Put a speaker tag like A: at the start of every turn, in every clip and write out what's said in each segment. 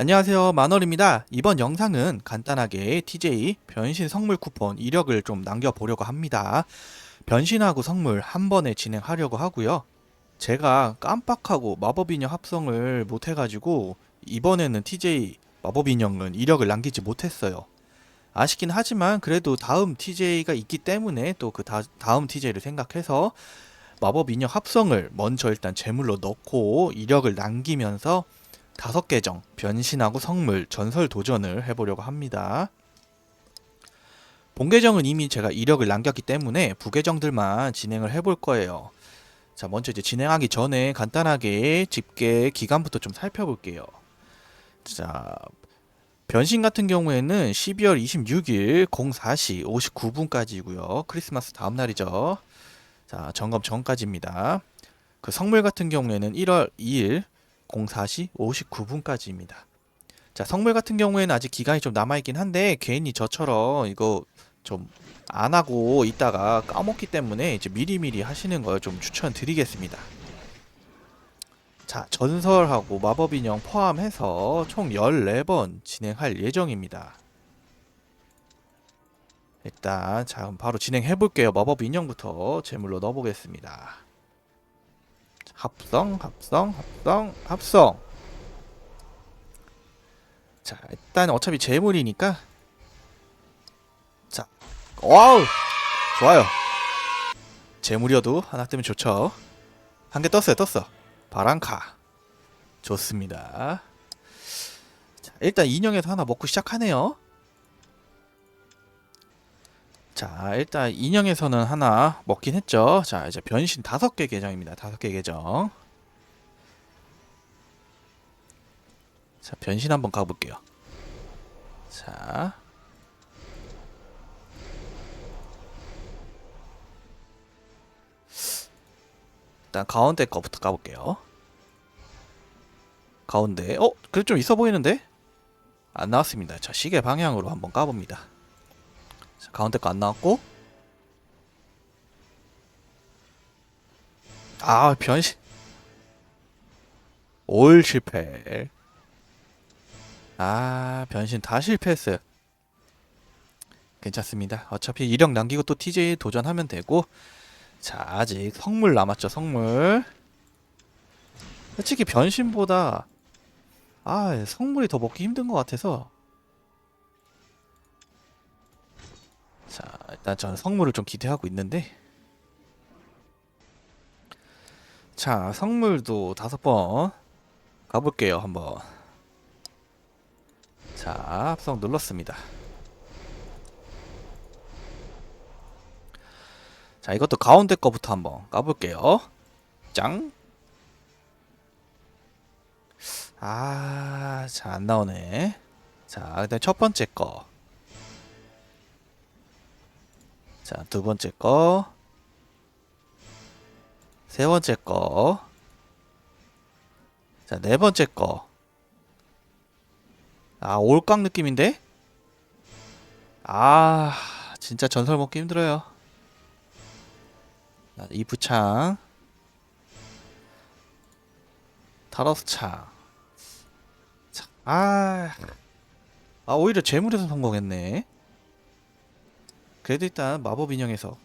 A: 안녕하세요. 만월입니다. 이번 영상은 간단하게 TJ 변신 성물 쿠폰 이력을 좀 남겨보려고 합니다. 변신하고 성물 한 번에 진행하려고 하고요. 제가 깜빡하고 마법인형 합성을 못해가지고 이번에는 TJ 마법인형은 이력을 남기지 못했어요. 아쉽긴 하지만 그래도 다음 TJ가 있기 때문에 또 그 다음 TJ를 생각해서 마법인형 합성을 먼저 일단 제물로 넣고 이력을 남기면서 다섯 계정 변신하고 성물 전설 도전을 해보려고 합니다. 본 계정은 이미 제가 이력을 남겼기 때문에 부계정들만 진행을 해볼 거예요. 자 먼저 이제 진행하기 전에 간단하게 집계 기간부터 좀 살펴볼게요. 자 변신 같은 경우에는 12월 26일 04시 59분까지고요. 크리스마스 다음 날이죠. 자 점검 전까지입니다. 그 성물 같은 경우에는 1월 2일 04시 59분까지입니다. 자, 성물 같은 경우에는 아직 기간이 좀 남아있긴 한데, 괜히 저처럼 이거 좀 안 하고 있다가 까먹기 때문에 이제 미리미리 하시는 걸 좀 추천드리겠습니다. 자, 전설하고 마법 인형 포함해서 총 14번 진행할 예정입니다. 일단, 자, 그럼 바로 진행해 볼게요. 마법 인형부터 제물로 넣어보겠습니다. 합성, 합성, 합성, 합성. 자, 일단 어차피 재물이니까. 자, 와우, 좋아요. 재물이어도 하나 뜨면 좋죠. 한 개 떴어요, 떴어. 바람카. 좋습니다. 자, 일단 인형에서 하나 먹고 시작하네요. 자, 일단 인형에서는 하나 먹긴 했죠. 자, 이제 변신 다섯 개 계정입니다. 다섯 개 계정. 자, 변신 한번 가볼게요. 자. 일단 가운데 거부터 까볼게요. 가운데, 어? 그래 좀 있어 보이는데? 안 나왔습니다. 자, 시계 방향으로 한번 까봅니다. 자, 가운데 거 안 나왔고. 아 변신. 올 실패. 아 변신 다 실패했어요. 괜찮습니다. 어차피 이력 남기고 또 TJ 도전하면 되고. 자 아직 성물 남았죠 성물. 솔직히 변신보다 아 성물이 더 먹기 힘든 것 같아서 일단 저는 성물을 좀 기대하고 있는데. 자, 성물도 다섯 번 가볼게요, 한번. 자, 합성 눌렀습니다. 자, 이것도 가운데 거부터 한번 까볼게요. 짱. 아, 자, 안 나오네. 자, 일단 첫 번째 거. 자, 두 번째 거. 세 번째 거. 자, 네 번째 거. 아, 올깡 느낌인데? 아, 진짜 전설 먹기 힘들어요. 자, 이프창. 타러스 창. 자, 아. 아, 오히려 재물에서 성공했네. 그래도 일단 마법 인형에서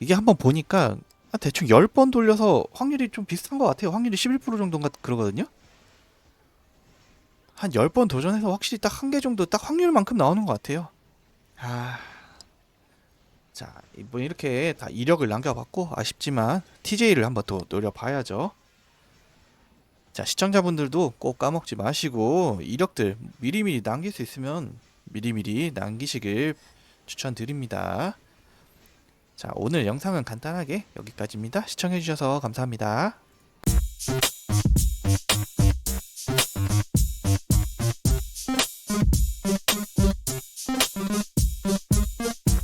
A: 이게 한번 보니까 한 대충 10번 돌려서 확률이 좀 비슷한 것 같아요. 확률이 11% 정도인가 그러거든요. 한 10번 도전해서 확실히 딱 한 개 정도 딱 확률만큼 나오는 것 같아요. 아. 자, 이번 이렇게 다 이력을 남겨봤고 아쉽지만 TJ를 한번 더 노려봐야죠. 자, 시청자분들도 꼭 까먹지 마시고 이력들 미리미리 남길 수 있으면 미리미리 남기시길 추천드립니다. 자, 오늘 영상은 간단하게 여기까지입니다. 시청해주셔서 감사합니다.